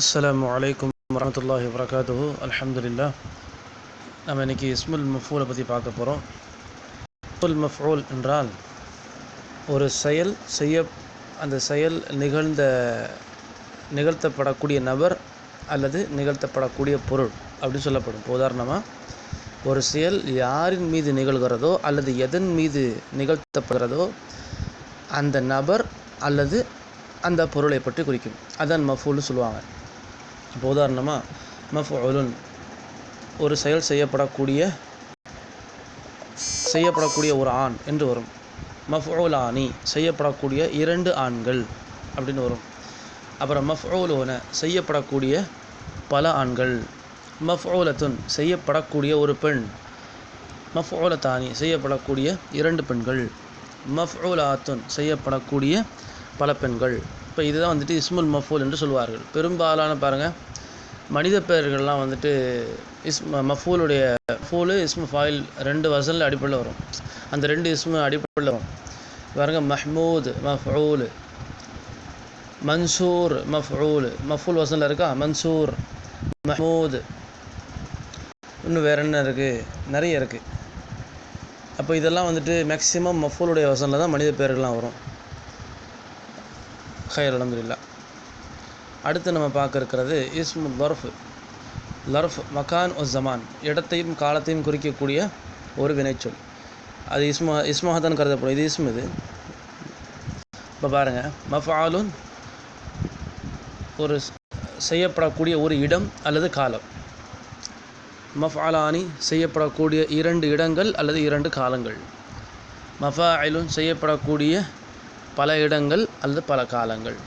அஸ்லாம் வலைக்கம் வரமத்துல்லாஹி வரகாத்துஹு அலமதுல்லா நம்ம இன்னைக்கு இஸ்முல் மஃபூலை பற்றி பார்க்க போகிறோம் இஸ்முல் மஃபூல் என்றால் ஒரு செயல் செய்ய அந்த செயல் நிகழ்ந்த நிகழ்த்தப்படக்கூடிய நபர் அல்லது நிகழ்த்தப்படக்கூடிய பொருள் அப்படி சொல்லப்படும். இப்போ உதாரணமாக ஒரு செயல் யாரின் மீது நிகழ்கிறதோ அல்லது எதன் மீது நிகழ்த்தப்படுகிறதோ அந்த நபர் அல்லது அந்த பொருளை பற்றி குறிக்கும். அதான் மஃபூல்னு சொல்லுவாங்க. இப்போ உதாரணமாக மஃபுலுன் ஒரு செயல் செய்யப்படக்கூடிய செய்யப்படக்கூடிய ஒரு ஆண் என்று வரும். மஃபுலானி செய்யப்படக்கூடிய இரண்டு ஆண்கள் அப்படின்னு வரும். அப்புறம் மஃபுலோன செய்யப்படக்கூடிய பல ஆண்கள். மஃபுலத்துன் செய்யப்படக்கூடிய ஒரு பெண். மஃபுலத்தானி செய்யப்படக்கூடிய இரண்டு பெண்கள். மஃபுலாத்துன் செய்யப்படக்கூடிய பல பெண்கள். இப்போ இதுதான் வந்துட்டு இஸ்முல் மஃபூல் என்று சொல்வார்கள். பெரும்பாலான பாருங்கள் மனித பெயர்கள்லாம் வந்துட்டு இஸ்ம மஃபூலுடைய ஃபூலு இஸ்மு ஃபாயில் ரெண்டு வசனில் அடிப்படையில் வரும். அந்த ரெண்டு இஸ்மு அடிப்படையில் வரும். பாருங்க மஹ்மூத் மஃபூல் மன்சூர் மஃபூல். மஃபூல் வசனில் இருக்கா? மன்சூர் மஹ்மூத். இன்னும் வேறு என்ன இருக்குது நிறைய இருக்குது அப்போ இதெல்லாம் வந்துட்டு மேக்ஸிமம் மஃபூலுடைய வசனில் தான் மனித பெயர்கள்லாம் வரும். ஹயர் அலமதுல்லா அடுத்து நம்ம பார்க்க இருக்கிறது இஸ்மு லர்ஃப். லர்ஃப் மகான் ஒ ஜமான். இடத்தையும் காலத்தையும் குறிக்கக்கூடிய ஒரு வினைச்சொல். அது இஸ்மா இஸ்மாக தான் கருதப்படும். இது இஸ்ம் இது. இப்போ பாருங்கள் மஃபாலுன் ஒரு செய்யப்படக்கூடிய ஒரு இடம் அல்லது காலம். மஃபாலானி செய்யப்படக்கூடிய இரண்டு இடங்கள் அல்லது இரண்டு காலங்கள். மஃபாயிலுன் செய்யப்படக்கூடிய பல இடங்கள் அல்லது பல காலங்கள்.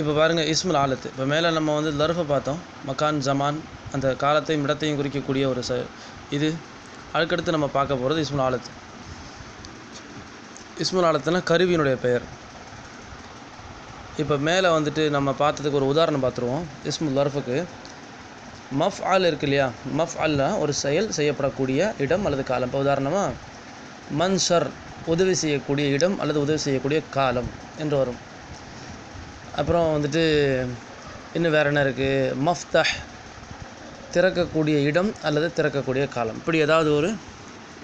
இப்போ பாருங்கள் இஸ்முல் ஆலத்து. இப்போ மேலே நம்ம வந்து லர்ஃபை பார்த்தோம். மக்கான் ஜமான் அந்த காலத்தையும் இடத்தையும் குறிக்கக்கூடிய ஒரு ச இது. அதுக்கடுத்து நம்ம பார்க்க போகிறது இஸ்முல் ஆலத்து. இஸ்முல் ஆலத்துனா கருவியினுடைய பெயர். இப்போ மேலே வந்துட்டு நம்ம பார்த்ததுக்கு ஒரு உதாரணம் பார்த்துருவோம் இஸ்முல் லர்ஃபுக்கு மஃப் ஆல் இருக்கு இல்லையா? மஃப் அல்லா ஒரு செயல் செய்யப்படக்கூடிய இடம் அல்லது காலம். இப்போ உதாரணமாக மன்ஷர் உதவி செய்யக்கூடிய இடம் அல்லது உதவி செய்யக்கூடிய காலம் என்று வரும். அப்புறம் வந்துட்டு இன்னும் வேறு என்ன இருக்குது மஃப்தஹ் திறக்கக்கூடிய இடம் அல்லது திறக்கக்கூடிய காலம். இப்படி ஏதாவது ஒரு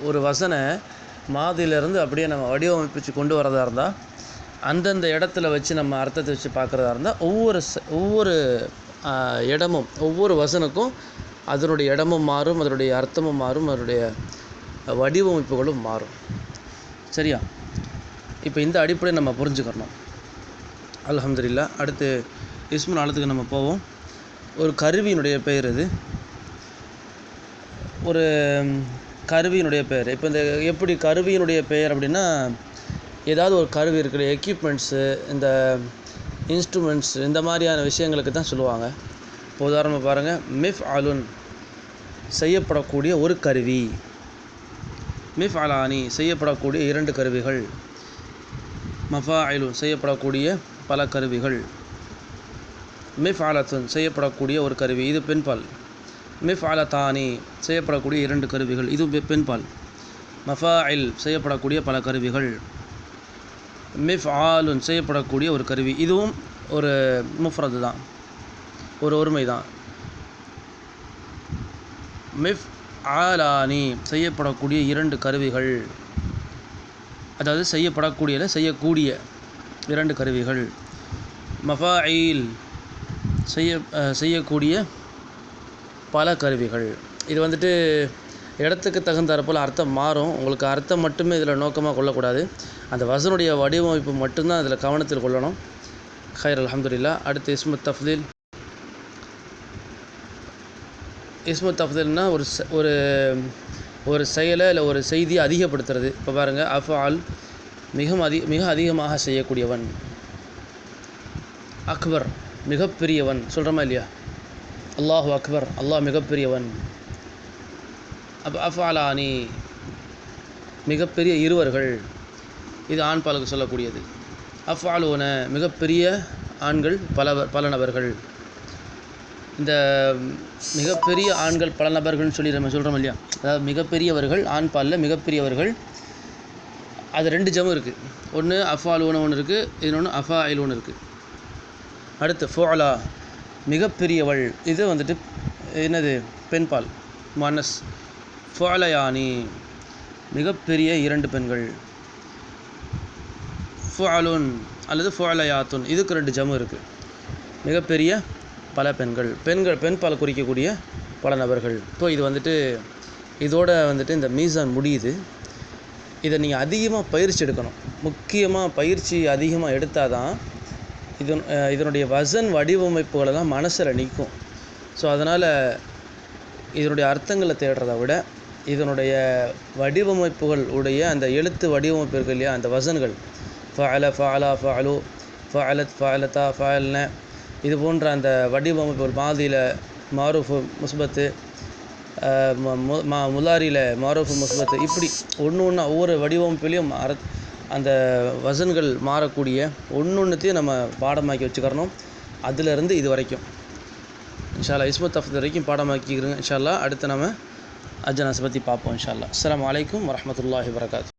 ஒரு வசனை மாதிலிருந்து அப்படியே நம்ம வடிவமைப்பிச்சு கொண்டு வரதா இருந்தால் அந்தந்த இடத்துல வச்சு நம்ம அர்த்தத்தை வச்சு பார்க்குறதா இருந்தால் ஒவ்வொரு ச ஒவ்வொரு இடமும் ஒவ்வொரு வசனுக்கும் அதனுடைய இடமும் மாறும் அதனுடைய அர்த்தமும் மாறும் அதனுடைய வடிவமைப்புகளும் மாறும். சரியா? இப்போ இந்த அடிப்படையை நம்ம புரிஞ்சுக்கணும். அலமதுல்லா அடுத்து இஸ்முல் ஆலத்துக்கு நம்ம போவோம். ஒரு கருவியினுடைய பெயர் இது. ஒரு கருவியினுடைய பெயர். இப்போ இந்த எப்படி கருவியினுடைய பெயர் அப்படின்னா ஏதாவது ஒரு கருவி இருக்கிற எக்யூப்மெண்ட்ஸு இந்த இன்ஸ்ட்ருமெண்ட்ஸ் இந்த மாதிரியான விஷயங்களுக்கு தான் சொல்லுவாங்க. இப்போ உதாரணமாக பாருங்கள் மிஃப் அலுன் செய்யப்படக்கூடிய ஒரு கருவி. மிஃப் அலானி செய்யப்படக்கூடிய இரண்டு கருவிகள். மஃபாயிலு செய்யப்படக்கூடிய பல கருவிகள். மிஃப் ஆலத்துன் செய்யப்படக்கூடிய ஒரு கருவி இது பெண்பால். மிஃப் ஆலத்தானி செய்யப்படக்கூடிய இரண்டு கருவிகள் இது பெண்பால். மஃபாயில் செய்யப்படக்கூடிய பல கருவிகள். மிஃப் ஆலுன் செய்யப்படக்கூடிய ஒரு கருவி இதுவும் ஒரு முஃப்ரது தான் ஒரு ஒருமை தான் மிஃப் ஆலானி செய்யப்படக்கூடிய இரண்டு கருவிகள். அதாவது செய்யப்படக்கூடிய செய்யக்கூடிய இரண்டு கருவிகள். மஃபாயில் செய்ய செய்யக்கூடிய பல கருவிகள். இது வந்துட்டு இடத்துக்கு தகுந்தாற்போல் அர்த்தம் மாறும். உங்களுக்கு அர்த்தம் மட்டுமே இதில் நோக்கமாக கொள்ளக்கூடாது. அந்த வசனுடைய வடிவமைப்பு மட்டும்தான் அதில் கவனத்தில் கொள்ளணும். ஹைர் அலமதுல்லா அடுத்து இஸ்மத் தஃப்தீல். இஸ்மத் தஃப்தீல்னா ஒரு ஒரு ஒரு செயலை இல்லை ஒரு செய்தியை அதிகப்படுத்துறது. இப்போ பாருங்கள் அஃபால் மிகவும் அதி மிக அதிகமாக செய்யக்கூடியவன். அக்பர் மிகப்பெரியவன். சொல்கிறோமா இல்லையா? அல்லாஹு அக்பர் அல்லாஹ் மிகப்பெரியவன். அப்போ அஃபாலானி மிகப்பெரிய இருவர்கள் இது ஆண் பாலுக்கு சொல்லக்கூடியது. அஃபாலோன மிகப்பெரிய ஆண்கள் பல பல நபர்கள் இந்த மிகப்பெரிய ஆண்கள் பல நபர்கள்னு சொல்லி நம்ம சொல்கிறோம் இல்லையா? அதாவது மிகப்பெரியவர்கள் ஆண் பாலில் மிகப்பெரியவர்கள். அது ரெண்டு ஜமம் இருக்குது ஒன்று அஃபால் ஒன்று ஒன்று இருக்குது இன்னொன்று அஃபா அயில் ஒன்று இருக்குது அடுத்து ஃபோலா மிகப்பெரியவள். இது வந்துட்டு என்னது? பெண்பால் மனஸ். ஃபோலயானி மிகப்பெரிய இரண்டு பெண்கள். ஃபுஅலுன் அல்லது ஃபோலயாத்துன் இதுக்கு ரெண்டு ஜமும் இருக்குது மிகப்பெரிய பல பெண்கள் பெண்கள் பெண் பால் குறிக்கக்கூடிய பல நபர்கள். இப்போ இது வந்துட்டு இதோட வந்துட்டு இந்த மீசான் முடியுது. இதை நீங்கள் அதிகமாக பயிற்சி எடுக்கணும். முக்கியமாக பயிற்சி அதிகமாக எடுத்தால் தான் இது இதனுடைய வசன் வடிவமைப்புகளை தான் மனசில் நிற்கும் ஸோ அதனால் இதனுடைய அர்த்தங்களை தேடுறதை விட இதனுடைய வடிவமைப்புகள் உடைய அந்த எழுத்து வடிவமைப்பு இருக்கு இல்லையா அந்த வசன்கள். ஃபால ஃபாலா ஃபாலு ஃபாலத் ஃபாலத்தா ஃபால்ன இது போன்ற அந்த வடிவமைப்புகள் மாதியில் மாரூஃபு முஸ்பத்து மா முலாரியில் மாரூஃபு முஸ்பத்து இப்படி ஒன்று ஒன்றா ஒவ்வொரு வடிவமைப்புலேயும் அர அந்த வசன்கள் மாறக்கூடிய ஒன்று ஒன்றுத்தையும் நம்ம பாடமாக்கி வச்சுக்கிறணும். அதிலிருந்து இது வரைக்கும். இன்ஷால்லா இஸ்மத் அஃபத் வரைக்கும் பாடமாக்கிக்கிறோங்க இன்ஷால்லா அடுத்து நம்ம அஜனாஸ் பற்றி பார்ப்போம் இன்ஷால்லா. அஸ்லாம் வலைக்கம் வரமத்துல்லாஹி வரகாத்